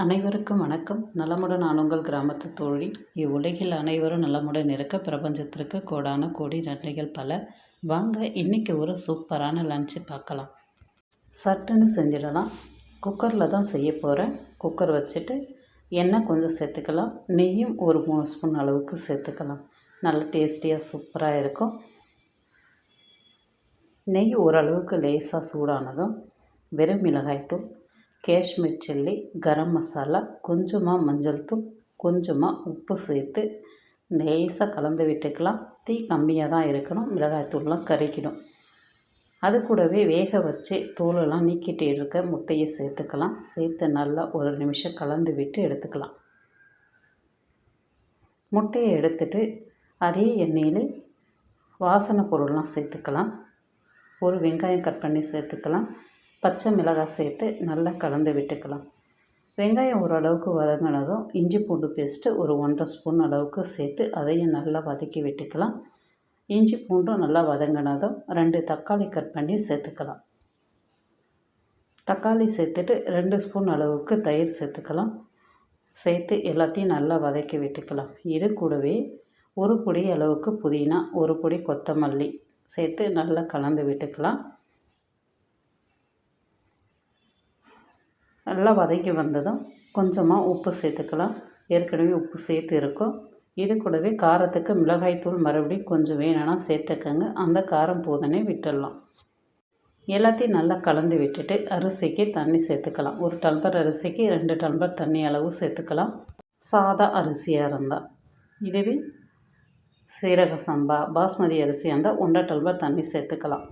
அனைவருக்கும் வணக்கம். நலமுடன் நான் உங்கள் கிராமத்து தோழி. இவ்வுலகில் அனைவரும் நலமுடன் இருக்க பிரபஞ்சத்திற்கு கோடான கோடி நன்றிகள் பல. வாங்க இன்றைக்கி ஒரு சூப்பரான லஞ்சு பார்க்கலாம். சட்டுன்னு செஞ்சிடலாம். குக்கரில் தான் செய்ய போகிறேன் குக்கர் வச்சுட்டு எண்ணெய் கொஞ்சம் சேர்த்துக்கலாம். நெய்யும் ஒரு மூணு ஸ்பூன் அளவுக்கு சேர்த்துக்கலாம். நல்ல டேஸ்டியாக சூப்பராக இருக்கும். நெய் ஓரளவுக்கு லேசாக சூடானதும் வெறும் மிளகாய்த்தூள் காஷ்மீர் சில்லி கரம் மசாலா கொஞ்சமாக மஞ்சள் தூள் கொஞ்சமாக உப்பு சேர்த்து லேசாக கலந்து விட்டுக்கலாம். தீ கம்மியாக தான் இருக்கணும். மிளகாய்த்தூள்லாம் கறிக்கிடும் அது கூடவே வேக வச்சு தோலெல்லாம் நீக்கிட்டு இருக்க முட்டையை சேர்த்துக்கலாம். சேர்த்து நல்லா ஒரு நிமிஷம் கலந்து விட்டு எடுத்துக்கலாம். முட்டையை எடுத்துட்டு அதே எண்ணெயில் வாசனை பொருள்லாம் சேர்த்துக்கலாம். ஒரு வெங்காயம் கட் பண்ணி சேர்த்துக்கலாம். பச்சை மிளகாய் சேர்த்து நல்லா கலந்து விட்டுக்கலாம். வெங்காயம் ஓரளவுக்கு வதங்கினதும் இஞ்சி பூண்டு பேஸ்ட்டு ஒரு ஒன்றரை ஸ்பூன் அளவுக்கு சேர்த்து அதையும் நல்லா வதக்கி விட்டுக்கலாம். இஞ்சி பூண்டும் நல்லா வதங்கினதும் ரெண்டு தக்காளி கட் பண்ணி சேர்த்துக்கலாம். தக்காளி சேர்த்துட்டு ரெண்டு ஸ்பூன் அளவுக்கு தயிர் சேர்த்துக்கலாம். சேர்த்து எல்லாத்தையும் நல்லா வதக்கி விட்டுக்கலாம். இது கூடவே ஒரு பொடி அளவுக்கு புதினா ஒரு பொடி கொத்தமல்லி சேர்த்து நல்லா கலந்து விட்டுக்கலாம். நல்லா வதக்கி வந்ததும் கொஞ்சமாக உப்பு சேர்த்துக்கலாம். ஏற்கனவே உப்பு சேர்த்து இருக்கும். இது கூடவே காரத்துக்கு மிளகாய்த்தூள் மறுபடியும் கொஞ்சம் வேணும்னா சேர்த்துக்கங்க. அந்த காரம் போதனே விட்டுடலாம். எல்லாத்தையும் நல்லா கலந்து விட்டுட்டு அரிசிக்கு தண்ணி சேர்த்துக்கலாம். ஒரு டல்பர் அரிசிக்கு ரெண்டு டல்பர் தண்ணி அளவு சேர்த்துக்கலாம். சாதா அரிசியாக இருந்தால் இதுவே சீரக சம்பா பாஸ்மதி அரிசியாக இருந்தால் ஒன்றரை டல்பர் தண்ணி சேர்த்துக்கலாம்.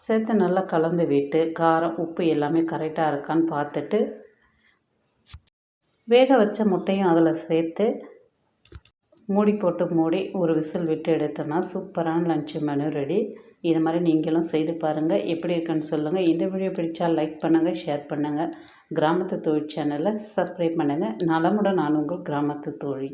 சேர்த்து நல்லா கலந்து விட்டு காரம் உப்பு எல்லாமே கரெக்டாக இருக்கான்னு பார்த்துட்டு வேக வச்ச முட்டையும் அதில் சேர்த்து மூடி போட்டு மூடி ஒரு விசில் விட்டு எடுத்தோன்னா சூப்பரான லன்ச் மெனு ரெடி இது மாதிரி நீங்களும் செய்து பாருங்கள் எப்படி இருக்குன்னு சொல்லுங்கள் இந்த வீடியோ பிடிச்சா லைக் பண்ணுங்கள் ஷேர் பண்ணுங்கள் கிராமத்து தொழில் சேனலை சப்ஸ்கிரைப் பண்ணுங்கள் நலமுடன் நான் உங்கள் கிராமத்து தோழி.